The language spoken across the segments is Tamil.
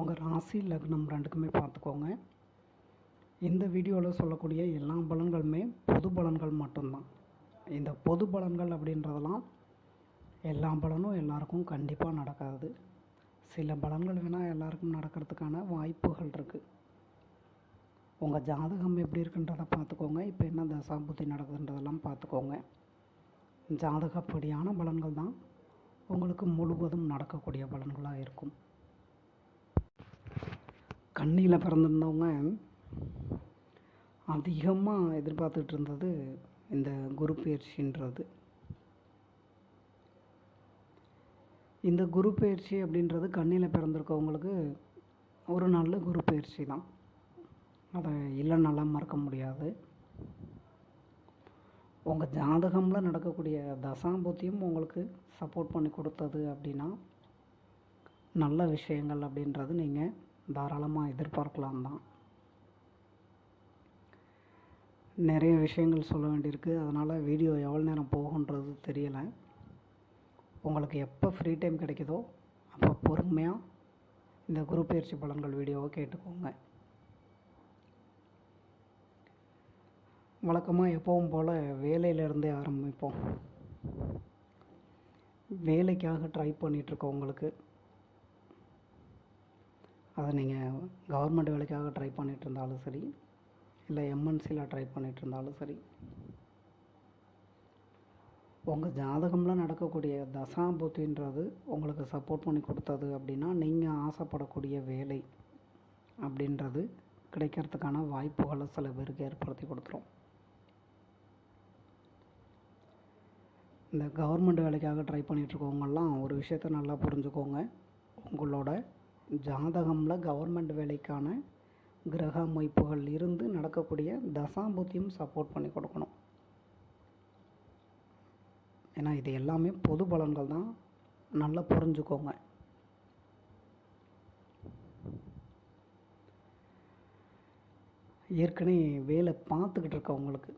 உங்கள் ராசி லக்னம் ரெண்டுக்குமே பார்த்துக்கோங்க. இந்த வீடியோவில் சொல்லக்கூடிய எல்லா பலன்களுமே பொது பலன்கள் மட்டும்தான். இந்த பொது பலன்கள் அப்படின்றதெல்லாம் எல்லா பலனும் எல்லாருக்கும் கண்டிப்பாக நடக்காது. சில பலன்கள் வேணால் எல்லாருக்கும் நடக்கிறதுக்கான வாய்ப்புகள் இருக்குது உங்கள் ஜாதகம் எப்படி இருக்குன்றதை பார்த்துக்கோங்க. இப்போ என்ன தசாபுத்தி நடக்குதுன்றதெல்லாம் பார்த்துக்கோங்க. ஜாதகப்படியான பலன்கள் தான் உங்களுக்கு முழுவதும் நடக்கக்கூடிய பலன்களாக இருக்கும். கண்ணியில் பிறந்திருந்தவங்க அதிகமாக எதிர்பார்த்துட்டு இருந்தது இந்த குரு பயிற்சின்றது. இந்த குரு பயிற்சி அப்படின்றது கண்ணியில் பிறந்திருக்கவங்களுக்கு ஒரு நல்ல குரு பயிற்சி தான். அதை இல்லைன்னால மறக்க முடியாது. உங்கள் ஜாதகமில் நடக்கக்கூடிய தசாபுத்தியும் உங்களுக்கு சப்போர்ட் பண்ணி கொடுத்தது அப்படின்னா நல்ல விஷயங்கள் அப்படின்றது நீங்கள் தாராளமாக எதிர்பார்க்கலாம் தான். நிறைய விஷயங்கள் சொல்ல வேண்டியிருக்கு. அதனால் வீடியோ எவ்வளோ நேரம் போகுன்றது தெரியலை. உங்களுக்கு எப்போ ஃப்ரீ டைம் கிடைக்குதோ அப்போ பொறுமையாக இந்த குரு பயிற்சி பலன்கள் வீடியோவை கேட்டுக்கோங்க. வழக்கமாக எப்பவும் போல் வேலையிலேருந்தே ஆரம்பிப்போம். வேலைக்காக ட்ரை பண்ணிகிட்ருக்கோம் உங்களுக்கு. அதை நீங்கள் கவர்மெண்ட் வேலைக்காக ட்ரை பண்ணிகிட்டு இருந்தாலும் சரி இல்லை எம்என்சியில் ட்ரை பண்ணிகிட்டு இருந்தாலும் சரி உங்கள் ஜாதகமில் நடக்கக்கூடிய தசாபுத்தின்றது உங்களுக்கு சப்போர்ட் பண்ணி கொடுத்தது அப்படின்னா நீங்கள் ஆசைப்படக்கூடிய வேலை அப்படின்றது கிடைக்கிறதுக்கான வாய்ப்புகளை சில பேருக்கு ஏற்படுத்தி கொடுத்துரும். இந்த கவர்மெண்ட் வேலைக்காக ட்ரை பண்ணிகிட்ருக்கவங்கெல்லாம் ஒரு விஷயத்த நல்லா புரிஞ்சுக்கோங்க. உங்களோட ஜாதகமில் கவர்மெண்ட் வேலைக்கான கிரக அமைப்புகள் இருந்து நடக்கக்கூடிய தசாபுத்தியும் சப்போர்ட் பண்ணி கொடுக்கணும். ஏன்னா இது எல்லாமே பொது பலன்கள் தான். நல்லா புரிஞ்சுக்கோங்க. ஏற்கனவே வேலை பார்த்துக்கிட்டு இருக்கவங்களுக்கு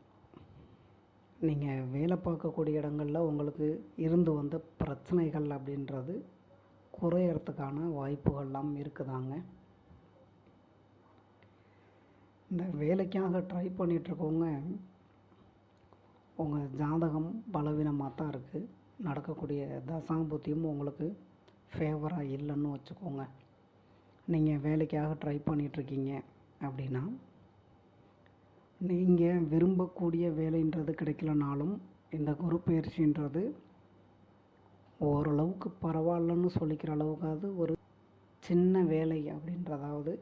நீங்கள் வேலை பார்க்கக்கூடிய இடங்களில் உங்களுக்கு இருந்து வந்த பிரச்சனைகள் அப்படின்றது குறையறதுக்கான வாய்ப்புகள்லாம் இருக்குதாங்க. இந்த வேலைக்காக ட்ரை பண்ணிகிட்ருக்கவங்க உங்கள் ஜாதகம் பலவீனமாக தான் இருக்குது நடக்கக்கூடிய தசாபுத்தியும் உங்களுக்கு ஃபேவராக இல்லைன்னு வச்சுக்கோங்க. நீங்கள் வேலைக்காக ட்ரை பண்ணிகிட்ருக்கீங்க அப்படின்னா நீங்கள் விரும்பக்கூடிய வேலைன்றது கிடைக்கலனாலும் இந்த குரு பயிற்சின்றது ஓரளவுக்கு பரவாயில்லன்னு சொல்லிக்கிற அளவுக்காவது ஒரு சின்ன வேலை அப்படின்றதாவது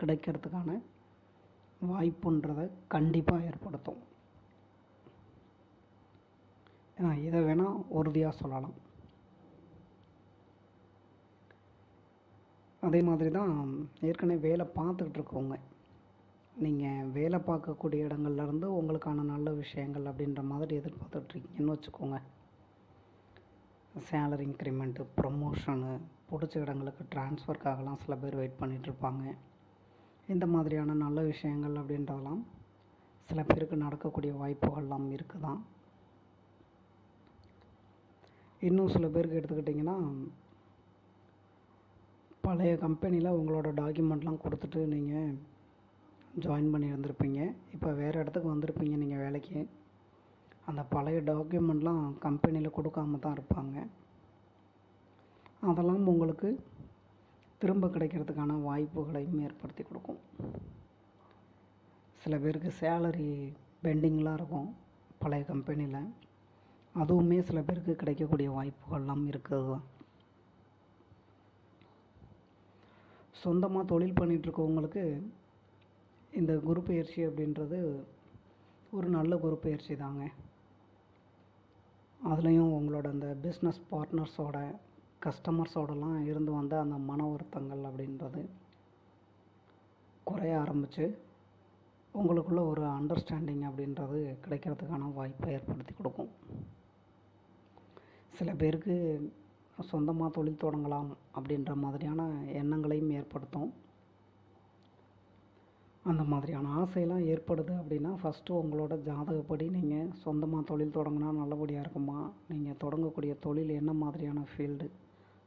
கிடைக்கிறதுக்கான வாய்ப்புன்றதை கண்டிப்பாக ஏற்படுத்தும். இதை வேணால் உறுதியாக சொல்லலாம். அதே மாதிரி தான் ஏற்கனவே வேலை பார்த்துக்கிட்டு இருக்கவங்க. நீங்கள் வேலை பார்க்கக்கூடிய இடங்கள்லேருந்து உங்களுக்கான நல்ல விஷயங்கள் அப்படின்ற மாதிரி எதிர்பார்த்துட்ருக்கீங்கன்னு வச்சுக்கோங்க. சேலரி இன்க்ரிமெண்ட்டு ப்ரொமோஷனு பிடிச்ச இடங்களுக்கு ட்ரான்ஸ்ஃபர்க்காகலாம் சில பேர் வெயிட் பண்ணிகிட்ருப்பாங்க இந்த மாதிரியான நல்ல விஷயங்கள் அப்படின்றதெல்லாம் சில பேருக்கு நடக்கக்கூடிய வாய்ப்புகள்லாம் இருக்குது தான் இன்னும் சில பேருக்கு எடுத்துக்கிட்டிங்கன்னா பழைய கம்பெனியில் உங்களோட டாக்குமெண்ட்லாம் கொடுத்துட்டு நீங்கள் ஜாயின் பண்ணியிருந்திருப்பீங்க. இப்போ வேறு இடத்துக்கு வந்திருப்பீங்க நீங்கள் வேலைக்கு. அந்த பழைய டாக்குமெண்ட்லாம் கம்பெனியில் கொடுக்காம தான் இருப்பாங்க. அதெல்லாம் உங்களுக்கு திரும்ப கிடைக்கிறதுக்கான வாய்ப்புகளையும் ஏற்படுத்தி கொடுக்கும். சில பேருக்கு சேலரி பெண்டிங்லாம் இருக்கும் பழைய கம்பெனியில். அதுவுமே சில பேருக்கு கிடைக்கக்கூடிய வாய்ப்புகள்லாம் இருக்குது தான் சொந்தமாக தொழில் பண்ணிகிட்ருக்கவங்களுக்கு இந்த குரு பயிற்சி அப்படின்றது ஒரு நல்ல குரு பயிற்சி தாங்க அதுலேயும் உங்களோட அந்த பிஸ்னஸ் பார்ட்னர்ஸோட கஸ்டமர்ஸோடலாம் இருந்து வந்த அந்த மன வருத்தங்கள் அப்படின்றது குறைய ஆரம்பித்து உங்களுக்குள்ள ஒரு அண்டர்ஸ்டாண்டிங் அப்படின்றது கிடைக்கிறதுக்கான வாய்ப்பை ஏற்படுத்தி கொடுக்கும். சில பேருக்கு சொந்தமாக தொழில் தொடங்கலாம் அப்படின்ற மாதிரியான எண்ணங்களையும் ஏற்படுத்தும். அந்த மாதிரியான ஆசையெல்லாம் ஏற்படுது அப்படின்னா ஃபஸ்ட்டு உங்களோட ஜாதகப்படி நீங்கள் சொந்தமாக தொழில் தொடங்கினா நல்லபடியாக இருக்குமா? நீங்கள் தொடங்கக்கூடிய தொழில் என்ன மாதிரியான ஃபீல்டு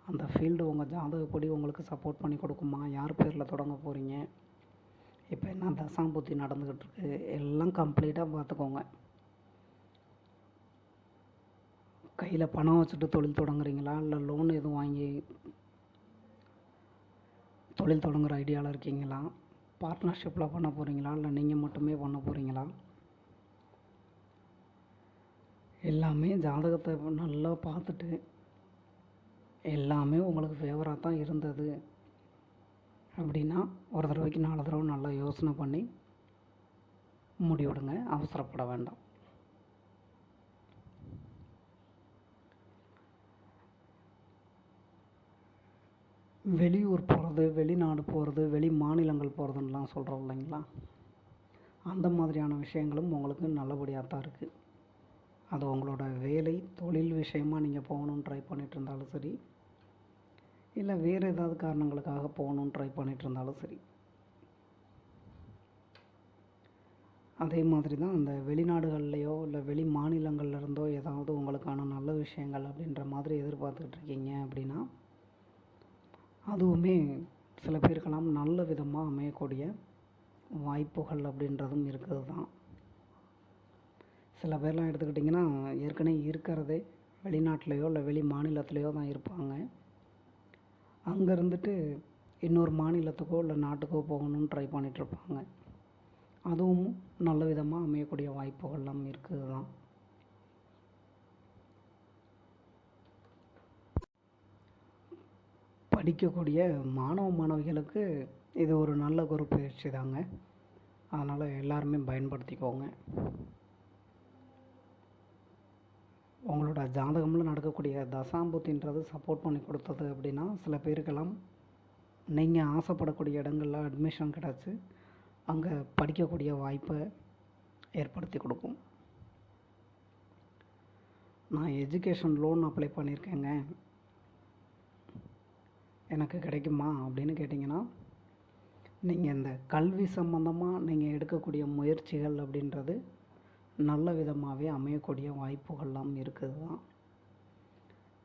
அந்த ஃபீல்டு உங்கள் ஜாதகப்படி உங்களுக்கு சப்போர்ட் பண்ணி கொடுக்குமா? யார் பேரில் தொடங்க போகிறீங்க இப்போ என்ன தசாம்புத்தி நடந்துக்கிட்டு இருக்கு? எல்லாம் கம்ப்ளீட்டாக பார்த்துக்கோங்க. கையில் பணம் வச்சுட்டு தொழில் தொடங்குறீங்களா? இல்லை லோன் எதுவும் வாங்கி தொழில் தொடங்குற ஐடியாவில் இருக்கீங்களா? பார்ட்னர்ஷிப்பில் பண்ண போகிறீங்களா இல்லை நீங்கள் மட்டுமே பண்ண போகிறீங்களா எல்லாமே ஜாதகத்தை நல்லா பார்த்துட்டு எல்லாமே உங்களுக்கு ஃபேவராக தான் இருந்தது அப்படின்னா ஒரு தடவைக்கு நாலு தடவை நல்லா யோசனை பண்ணி முடிவிடுங்க. அவசரப்பட வேண்டாம். வெளியூர் போகிறது வெளிநாடு போகிறது வெளி மாநிலங்கள் போகிறதுன்னெலாம் சொல்கிறோம் இல்லைங்களா? அந்த மாதிரியான விஷயங்களும் உங்களுக்கு நல்லபடியாக தான் இருக்குது அது உங்களோட வேலை தொழில் விஷயமாக நீங்கள் போகணுன்னு ட்ரை பண்ணிகிட்டு இருந்தாலும் சரி இல்லை வேறு ஏதாவது காரணங்களுக்காக போகணுன்னு ட்ரை பண்ணிகிட்டு இருந்தாலும் சரி. அதே மாதிரி தான் அந்த வெளிநாடுகள்லையோ இல்லை வெளி மாநிலங்கள்லேருந்தோ ஏதாவது உங்களுக்கான நல்ல விஷயங்கள் அப்படின்ற மாதிரி எதிர்பார்த்துக்கிட்டு இருக்கீங்க அப்படின்னா அதுவுமே சில பேருக்கெல்லாம் நல்ல விதமாக அமையக்கூடிய வாய்ப்புகள் அப்படின்றதும் இருக்குது தான். சில பேர்லாம் எடுத்துக்கிட்டிங்கன்னா ஏற்கனவே இருக்கிறதே வெளிநாட்டிலையோ இல்லை வெளி மாநிலத்திலையோ தான் இருப்பாங்க. அங்கே இருந்துட்டு இன்னொரு மாநிலத்துக்கோ இல்லை நாட்டுக்கோ போகணும்னு ட்ரை பண்ணிகிட்ருப்பாங்க அதுவும் நல்ல விதமாக அமையக்கூடிய வாய்ப்புகள்லாம் இருக்குது தான். படிக்கக்கூடிய மாணவ மாணவிகளுக்கு இது ஒரு நல்ல ஒரு பயிற்சி தாங்க. அதனால் எல்லாருமே பயன்படுத்திக்கோங்க. உங்களோட ஜாதகமில் நடக்கக்கூடிய தசாம்புத்தின்றது சப்போர்ட் பண்ணி கொடுத்தது அப்படின்னா சில பேருக்கெல்லாம் நீங்கள் ஆசைப்படக்கூடிய இடங்களில் அட்மிஷன் கிடச்சி அங்கே படிக்கக்கூடிய வாய்ப்பை ஏற்படுத்தி கொடுக்கும். நான் எஜுகேஷன் லோன் அப்ளை பண்ணியிருக்கேங்க. எனக்கு கிடைக்குமா அப்படின்னு கேட்டிங்கன்னா நீங்கள் இந்த கல்வி சம்மந்தமாக நீங்கள் எடுக்கக்கூடிய முயற்சிகள் அப்படின்றது நல்ல விதமாகவே அமையக்கூடிய வாய்ப்புகள்லாம் இருக்குது தான்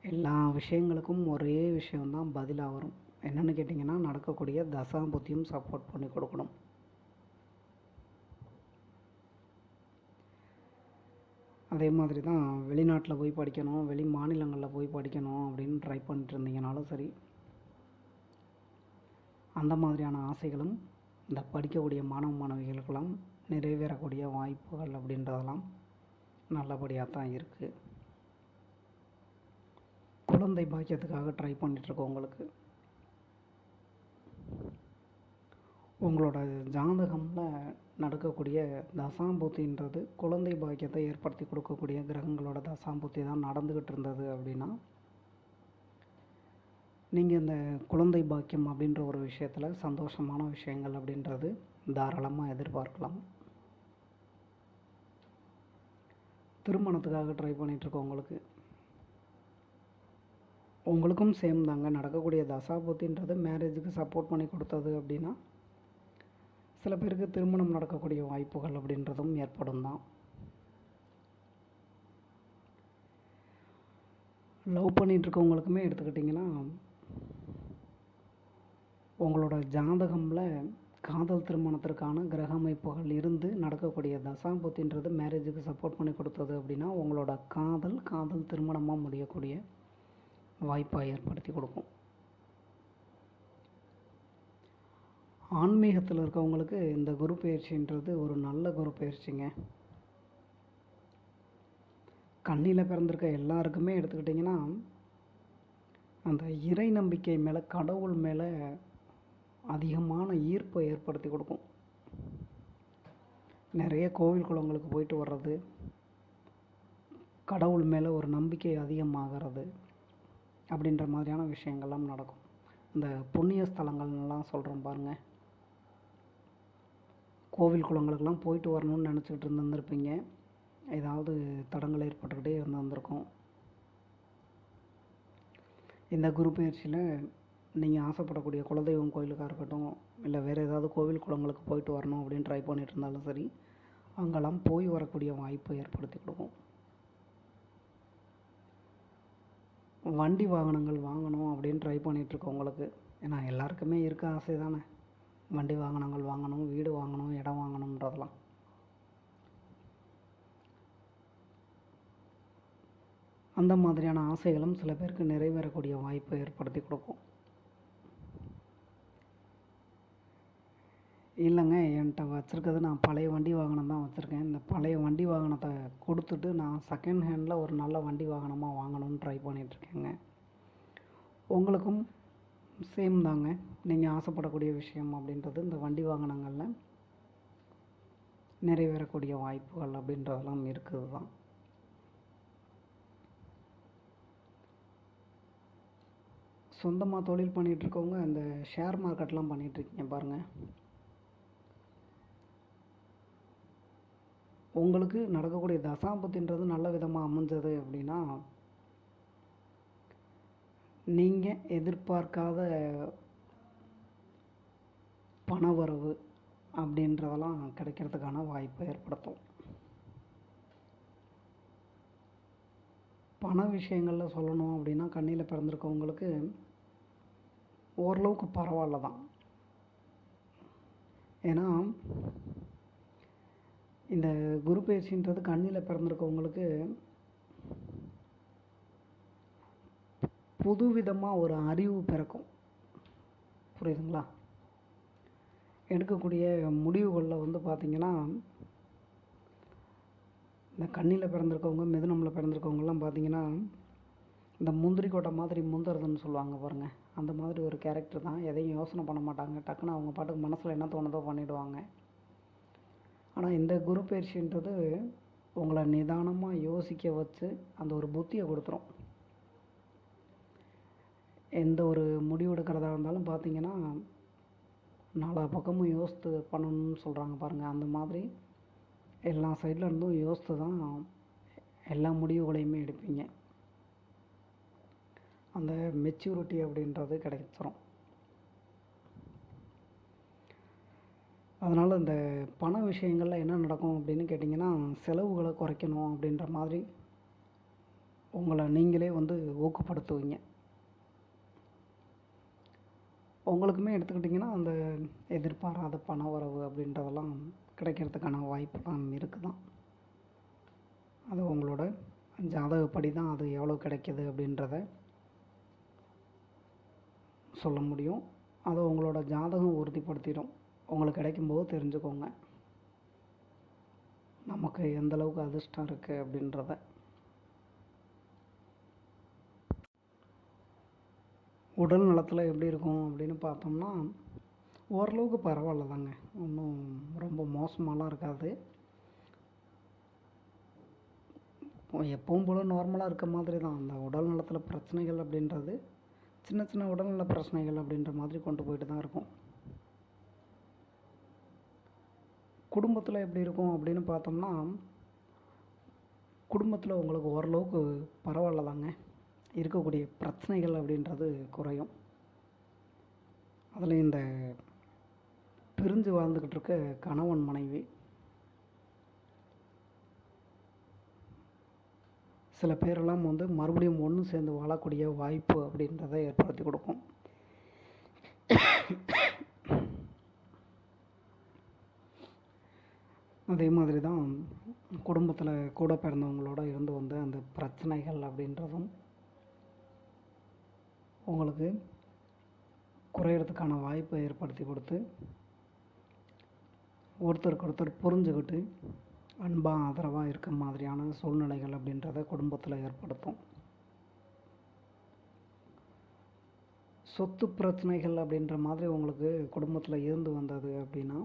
எல்லா விஷயங்களுக்கும் ஒரே விஷயம்தான் பதிலாக வரும். என்னென்னு கேட்டிங்கன்னா நடக்கக்கூடிய தசாபுத்தியும் சப்போர்ட் பண்ணி கொடுக்கணும். அதே மாதிரி தான் வெளிநாட்டில் போய் படிக்கணும் வெளி மாநிலங்களில் போய் படிக்கணும் அப்படின்னு ட்ரை பண்ணிட்டு இருந்தீங்கனாலும் சரி அந்த மாதிரியான ஆசைகளும் இந்த படிக்கக்கூடிய மாணவ மாணவிகளுக்கெல்லாம் நிறைவேறக்கூடிய வாய்ப்புகள் அப்படின்றதெல்லாம் நல்லபடியாக தான் இருக்குது குழந்தை பாக்கியத்துக்காக ட்ரை பண்ணிகிட்ருக்கோம் உங்களுக்கு. உங்களோட ஜாதகமில் நடக்கக்கூடிய தசாம்பூத்தின்றது குழந்தை பாக்கியத்தை ஏற்படுத்தி கொடுக்கக்கூடிய கிரகங்களோட தசாம்பூத்தி தான் நடந்துக்கிட்டு இருந்தது அப்படின்னா நீங்கள் இந்த குழந்தை பாக்கியம் அப்படின்ற ஒரு விஷயத்தில் சந்தோஷமான விஷயங்கள் அப்படின்றது தாராளமாக எதிர்பார்க்கலாம். திருமணத்துக்காக ட்ரை பண்ணிகிட்ருக்கவங்களுக்கு உங்களுக்கும் சேம் தாங்க. நடக்கக்கூடிய தசாபுத்தின்றது மேரேஜுக்கு சப்போர்ட் பண்ணி கொடுத்தது அப்படின்னா சில பேருக்கு திருமணம் நடக்கக்கூடிய வாய்ப்புகள் அப்படின்றதும் ஏற்படும் தான். லவ் பண்ணிகிட்ருக்கவங்களுக்குமே எடுத்துக்கிட்டிங்கன்னா உங்களோட ஜாதகமில் காதல் திருமணத்திற்கான கிரக அமைப்புகள் இருந்து நடக்கக்கூடிய தசாபுத்தின்றது மேரேஜுக்கு சப்போர்ட் பண்ணி கொடுத்தது அப்படின்னா உங்களோட காதல் காதல் திருமணமாக முடியக்கூடிய வாய்ப்பாக ஏற்படுத்தி கொடுக்கும். ஆன்மீகத்தில் இருக்கவங்களுக்கு இந்த குரு பயிற்சின்றது ஒரு நல்ல குரு பயிற்சிங்க. கண்ணியில் பிறந்திருக்க எல்லாருக்குமே எடுத்துக்கிட்டிங்கன்னா அந்த இறை நம்பிக்கை மேலே கடவுள் மேலே அதிகமான ஈர்ப்பை ஏற்படுத்தி கொடுக்கும். நிறைய கோவில் குளங்களுக்கு போயிட்டு வர்றது கடவுள் மேலே ஒரு நம்பிக்கை அதிகமாகிறது அப்படின்ற மாதிரியான விஷயங்கள்லாம் நடக்கும். இந்த புண்ணிய ஸ்தலங்கள்லாம் சொல்கிறோம் பாருங்கள் கோவில் குளங்களுக்கெல்லாம் போயிட்டு வரணும்னு நினச்சிக்கிட்டு இருந்திருப்பீங்க ஏதாவது தடங்கள் ஏற்பட்டுக்கிட்டே இருந்து வந்திருக்கும் இந்த குரு பயிற்சியில் நீங்கள் ஆசைப்படக்கூடிய குலதெய்வம் கோயிலுக்காக இருக்கட்டும் இல்லை வேறு ஏதாவது கோவில் குளங்களுக்கு போயிட்டு வரணும் அப்படின்னு ட்ரை பண்ணிட்டு இருந்தாலும் சரி அங்கெல்லாம் போய் வரக்கூடிய வாய்ப்பை ஏற்படுத்தி கொடுக்கும் வண்டி வாகனங்கள் வாங்கணும் அப்படின்னு ட்ரை பண்ணிகிட்ருக்கவங்களுக்கு ஏன்னா எல்லாருக்குமே இருக்க ஆசை தானே. வண்டி வாகனங்கள் வாங்கணும் வீடு வாங்கணும் இடம் வாங்கணுன்றதெல்லாம் அந்த மாதிரியான ஆசைகளும் சில பேருக்கு நிறைவேறக்கூடிய வாய்ப்பை ஏற்படுத்தி கொடுக்கும். இல்லைங்க என்கிட்ட வச்சுருக்கிறது நான் பழைய வண்டி வாகனம் தான் வச்சுருக்கேன். இந்த பழைய வண்டி வாகனத்தை கொடுத்துட்டு நான் செகண்ட் ஹேண்டில் ஒரு நல்ல வண்டி வாகனமாக வாங்கணும்னு ட்ரை பண்ணிகிட்ருக்கேங்க உங்களுக்கும் சேம் தாங்க. நீங்கள் ஆசைப்படக்கூடிய விஷயம் அப்படின்றது இந்த வண்டி வாகனங்களில் நிறைவேறக்கூடிய வாய்ப்புகள் அப்படின்றதெல்லாம் இருக்குது தான் சொந்தமாக தொழில் பண்ணிகிட்ருக்கவங்க இந்த ஷேர் மார்க்கெட்லாம் பண்ணிகிட்ருக்கீங்க பாருங்கள் உங்களுக்கு நடக்கக்கூடிய தசாபத்தின்றது நல்ல விதமாக அமைஞ்சது அப்படின்னா நீங்கள் எதிர்பார்க்காத பணவரவு அப்படின்றதெல்லாம் கிடைக்கிறதுக்கான வாய்ப்பை ஏற்படுத்தும். பண விஷயங்களில் சொல்லணும் அப்படின்னா கண்ணியில் பிறந்திருக்கவங்களுக்கு ஓரளவுக்கு பரவாயில்ல தான் ஏன்னா இந்த குரு பயிற்சின்றது கண்ணியில் பிறந்திருக்கவங்களுக்கு புதுவிதமாக ஒரு அறிவு பிறக்கும். புரியுதுங்களா? எடுக்கக்கூடிய முடிவுகளில் வந்து பார்த்திங்கன்னா இந்த கண்ணியில் பிறந்திருக்கவங்க மிதுனமில் பிறந்திருக்கவங்கலாம் பார்த்திங்கன்னா இந்த முந்திரி கொட்டை மாதிரி முந்துறதுன்னு சொல்லுவாங்க பாருங்கள் அந்த மாதிரி ஒரு கேரக்டர் தான். எதையும் யோசனை பண்ண மாட்டாங்க. டக்குன்னு அவங்க பாட்டுக்கு மனசில் என்ன தோணுதோ பண்ணிவிடுவாங்க ஆனால் இந்த குரு பயிற்சின்றது உங்களை நிதானமாக யோசிக்க வச்சு அந்த ஒரு புத்தியை கொடுத்துரும். எந்த ஒரு முடிவு எடுக்கிறதா இருந்தாலும் பார்த்தீங்கன்னா நாலா பக்கமும் யோசித்து பண்ணணும்னு சொல்கிறாங்க பாருங்கள் அந்த மாதிரி எல்லா சைடில் இருந்தும் யோசித்து தான் எல்லா முடிவுகளையுமே எடுப்பீங்க. அந்த மெச்சூரிட்டி அப்படின்றது கிடைச்சிரும். அதனால் இந்த பண விஷயங்களில் என்ன நடக்கும் அப்படின்னு கேட்டிங்கன்னா செலவுகளை குறைக்கணும் அப்படின்ற மாதிரி உங்களை நீங்களே வந்து ஊக்கப்படுத்துவீங்க. உங்களுக்குமே எடுத்துக்கிட்டிங்கன்னா அந்த எதிர்பாராத பண வரவு அப்படின்றதெல்லாம் கிடைக்கிறதுக்கான வாய்ப்புலாம் இருக்குது தான் அது உங்களோட ஜாதகப்படி தான் அது எவ்வளோ கிடைக்கிது அப்படின்றத சொல்ல முடியும். அதை உங்களோட ஜாதகம் உறுதிப்படுத்திடும். உங்களுக்கு கிடைக்கும்போது தெரிஞ்சுக்கோங்க. நமக்கு எந்தளவுக்கு அதிர்ஷ்டம் இருக்குது அப்படின்றத. உடல் நலத்தில் எப்படி இருக்கும் அப்படின்னு பார்த்தோம்னா ஓரளவுக்கு பரவாயில்ல தாங்க ஒன்றும் ரொம்ப மோசமாலாம் இருக்காது. எப்பவும் போல் நார்மலாக இருக்க மாதிரி தான். அந்த உடல் நலத்தில் பிரச்சனைகள் அப்படின்றது சின்ன சின்ன உடல்நல பிரச்சனைகள் அப்படின்ற மாதிரி கொண்டு போயிட்டு தான் இருக்கும். குடும்பத்தில் எப்படி இருக்கும் அப்படின்னு பார்த்தோம்னா குடும்பத்தில் உங்களுக்கு ஓரளவுக்கு பரவாயில்ல தாங்க இருக்கக்கூடிய பிரச்சனைகள் அப்படின்றது குறையும். அதில் இந்த பிரிஞ்சு வாழ்ந்துக்கிட்டு இருக்க கணவன் மனைவி சில பேரெல்லாம் வந்து மறுபடியும் ஒன்று சேர்ந்து வாழக்கூடிய வாய்ப்பு அப்படின்றத ஏற்படுத்தி கொடுக்கும். அதே மாதிரி தான் குடும்பத்தில் கூட பிறந்தவங்களோட இருந்து வந்த அந்த பிரச்சனைகள் அப்படின்றதும் உங்களுக்கு குறையிறதுக்கான வாய்ப்பை ஏற்படுத்தி கொடுத்து ஒருத்தருக்கு ஒருத்தர் புரிஞ்சுக்கிட்டு அன்பாக ஆதரவாக இருக்க மாதிரியான சூழ்நிலைகள் அப்படின்றத குடும்பத்தில் ஏற்படுத்தும். சொத்து பிரச்சனைகள் அப்படின்ற மாதிரி உங்களுக்கு குடும்பத்தில் இருந்து வந்தது அப்படின்னா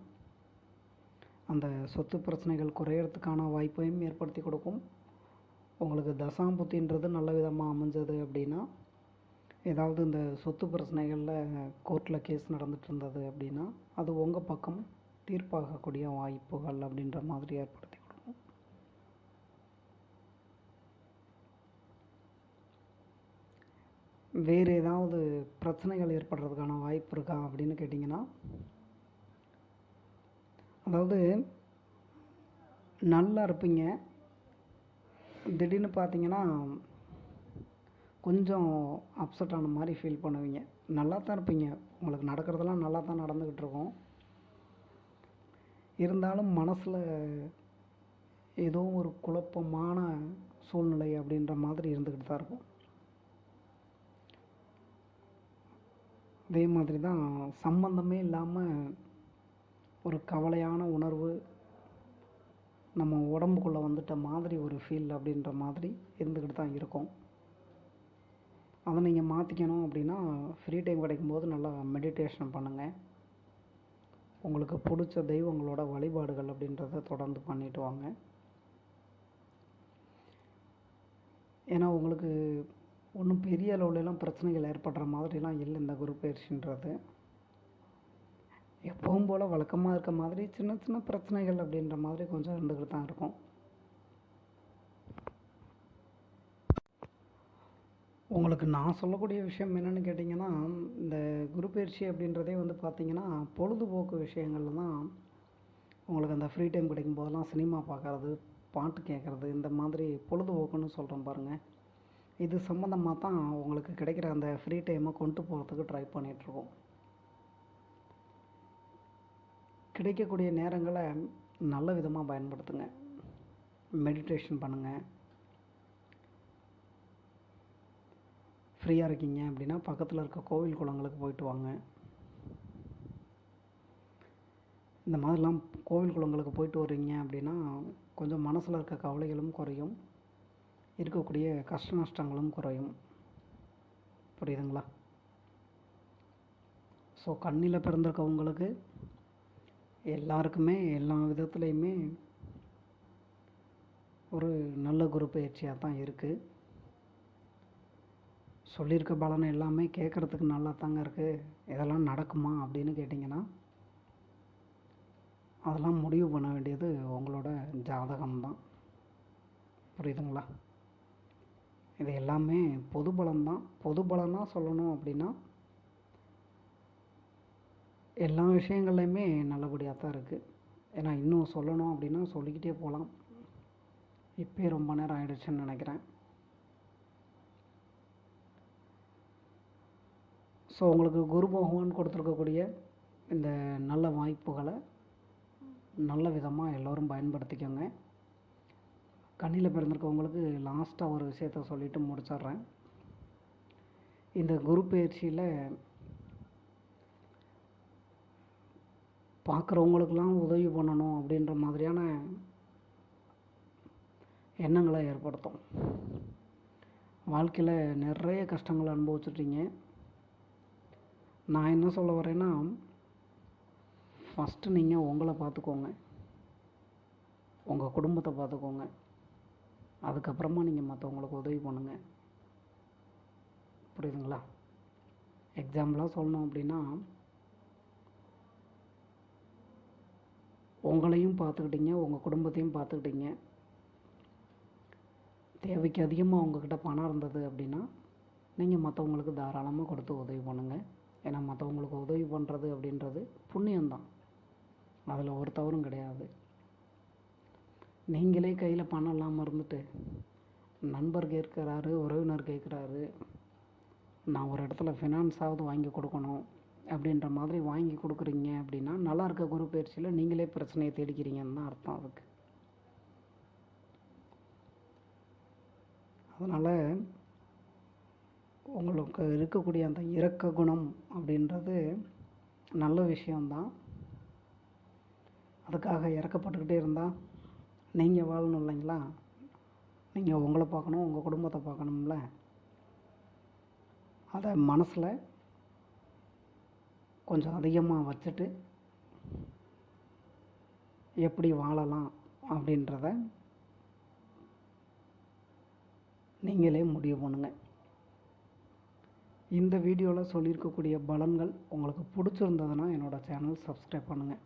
அந்த சொத்து பிரச்சனைகள் குறையிறதுக்கான வாய்ப்பையும் ஏற்படுத்தி கொடுக்கும். உங்களுக்கு தசாம்புத்தின்றது நல்ல விதமாக அமைஞ்சது அப்படின்னா ஏதாவது இந்த சொத்து பிரச்சனைகளில் கோர்ட்டில் கேஸ் நடந்துகிட்ருந்தது இருந்தது அப்படின்னா அது உங்கள் பக்கம் தீர்ப்பாகக்கூடிய வாய்ப்புகள் அப்படின்ற மாதிரி ஏற்படுத்தி கொடுக்கும். வேறு ஏதாவது பிரச்சனைகள் ஏற்படுறதுக்கான வாய்ப்பு இருக்கா அப்படின்னு கேட்டிங்கன்னா அதாவது நல்லா இருப்பீங்க. திடீர்னு பார்த்தீங்கன்னா கொஞ்சம் அப்செட் ஆன மாதிரி ஃபீல் பண்ணுவீங்க. நல்லா தான் இருப்பீங்க. உங்களுக்கு நடக்கிறதெல்லாம் நல்லா தான் நடந்துக்கிட்டு இருக்கும் இருந்தாலும் மனசில் ஏதோ ஒரு குழப்பமான சூழ்நிலை அப்படின்ற மாதிரி இருந்துக்கிட்டு தான் இருக்கும். அதே மாதிரி தான் சம்மந்தமே இல்லாமல் ஒரு கவலையான உணர்வு நம்ம உடம்புக்குள்ளே வந்துட்ட மாதிரி ஒரு ஃபீல் அப்படின்ற மாதிரி இருந்துக்கிட்டு தான் இருக்கும். அதை நீங்கள் மாற்றிக்கணும் அப்படின்னா ஃப்ரீ டைம் கிடைக்கும்போது நல்லா மெடிடேஷன் பண்ணுங்கள் உங்களுக்கு பிடிச்ச தெய்வங்களோட வழிபாடுகள் அப்படின்றத தொடர்ந்து பண்ணிட்டு வாங்க. ஏன்னா உங்களுக்கு ஒன்றும் பெரிய அளவுலலாம் பிரச்சனைகள் ஏற்படுற மாதிரிலாம் இல்லை இந்த குரு பயிற்சின்றது. எப்பவும் போல் வழக்கமாக இருக்க மாதிரி சின்ன சின்ன பிரச்சனைகள் அப்படின்ற மாதிரி கொஞ்சம் இருந்துக்கிட்டு தான் இருக்கும். உங்களுக்கு நான் சொல்லக்கூடிய விஷயம் என்னென்னு கேட்டிங்கன்னா இந்த குரு பயிற்சி அப்படின்றதே வந்து பார்த்திங்கன்னா பொழுதுபோக்கு விஷயங்கள்ல தான் உங்களுக்கு அந்த ஃப்ரீ டைம் கிடைக்கும் போதெல்லாம் சினிமா பார்க்கறது பாட்டு கேட்குறது இந்த மாதிரி பொழுதுபோக்குன்னு சொல்கிறோம் பாருங்கள் இது சம்மந்தமாக தான் உங்களுக்கு கிடைக்கிற அந்த ஃப்ரீ டைமை கொண்டு போகிறதுக்கு ட்ரை பண்ணிகிட்ருக்கோம் கிடைக்கக்கூடிய நேரங்களை நல்ல விதமாக பயன்படுத்துங்க. மெடிடேஷன் பண்ணுங்கள் ஃப்ரீயாக இருக்கீங்க அப்படின்னா பக்கத்தில் இருக்க கோவில் குளங்களுக்கு போயிட்டு வாங்க. இந்த மாதிரிலாம் கோவில் குளங்களுக்கு போயிட்டு வர்றீங்க அப்படின்னா கொஞ்சம் மனசில் இருக்க கவலைகளும் குறையும். இருக்கக்கூடிய கஷ்ட நஷ்டங்களும் குறையும். புரியுதுங்களா? ஸோ கண்ணில் பிறந்திருக்கவங்களுக்கு எல்லாருக்குமே எல்லா விதத்துலேயுமே ஒரு நல்ல குரு பயிற்சியாக தான் இருக்குது சொல்லியிருக்க பலன் எல்லாமே கேட்குறதுக்கு நல்லா தாங்க இருக்குது இதெல்லாம் நடக்குமா அப்படின்னு கேட்டிங்கன்னா அதெல்லாம் முடிவு பண்ண வேண்டியது உங்களோட ஜாதகம்தான். புரியுதுங்களா? இது எல்லாமே பொது பலன்தான். பொது பலனாக சொல்லணும் அப்படின்னா எல்லா விஷயங்கள்லையுமே நல்லபடியாக தான் இருக்குது ஏன்னா இன்னும் சொல்லணும் அப்படின்னா சொல்லிக்கிட்டே போகலாம் இப்போயே ரொம்ப நேரம் ஆகிடுச்சுன்னு நினைக்கிறேன். ஸோ உங்களுக்கு குரு பகவான் கொடுத்துருக்கக்கூடிய இந்த நல்ல வாய்ப்புகளை நல்ல விதமாக எல்லோரும் பயன்படுத்திக்கோங்க. கண்ணியில் பிறந்திருக்கவங்களுக்கு லாஸ்ட்டாக ஒரு விஷயத்த சொல்லிவிட்டு முடிச்சிடுறேன். இந்த குரு பயிற்சியில் பார்க்குறவங்களுக்கெல்லாம் உதவி பண்ணணும் அப்படின்ற மாதிரியான எண்ணங்களை ஏற்படுத்தும். வாழ்க்கையில் நிறைய கஷ்டங்களை அனுபவிச்சிட்டீங்க. நான் என்ன சொல்ல வரேன்னா ஃபஸ்ட்டு நீங்கள் உங்களை பார்த்துக்கோங்க. உங்கள் குடும்பத்தை பார்த்துக்கோங்க. அதுக்கப்புறமா நீங்கள் மற்றவங்களுக்கு உதவி பண்ணுங்கள் புரியுதுங்களா? எக்ஸாம்பிளாக சொல்லணும் அப்படின்னா உங்களையும் பார்த்துக்கிட்டீங்க உங்கள் குடும்பத்தையும் பார்த்துக்கிட்டீங்க. தேவைக்கு அதிகமாக உங்ககிட்ட பணம் இருந்தது அப்படின்னா நீங்கள் மற்றவங்களுக்கு தாராளமாக கொடுத்து உதவி பண்ணுங்கள் ஏன்னா மற்றவங்களுக்கு உதவி பண்ணுறது அப்படின்றது புண்ணியம்தான். அதில் ஒரு தவறும் கிடையாது. நீங்களே கையில் பணம் இல்லாமல் இருந்துட்டு நண்பர் கேட்குறாரு உறவினர் கேட்குறாரு நான் ஒரு இடத்துல ஃபினான்ஸாவது வாங்கி கொடுக்கணும். அப்படின்ற மாதிரி வாங்கி கொடுக்குறீங்க அப்படின்னா நல்லா இருக்க குரு பயிற்சியில் நீங்களே பிரச்சனையை தேடிக்கிறீங்கன்னு தான் அர்த்தம் அதுக்கு. அதனால் உங்களுக்கு இருக்கக்கூடிய அந்த இறக்க குணம் அப்படின்றது நல்ல விஷயம்தான். அதுக்காக இறக்கப்பட்டுக்கிட்டே இருந்தால் நீங்கள் வாழணும் இல்லைங்களா? நீங்கள் உங்களை பார்க்கணும் உங்கள் குடும்பத்தை பார்க்கணும்ல? அதை மனசில் கொஞ்சம் அதிகமாக வச்சுட்டு எப்படி வாழலாம் அப்படின்றத நீங்களே முடிவு பண்ணுங்கள் இந்த வீடியோவில் சொல்லியிருக்கக்கூடிய பலன்கள் உங்களுக்கு பிடிச்சிருந்ததுன்னா என்னோடய சேனல் சப்ஸ்கிரைப் பண்ணுங்கள்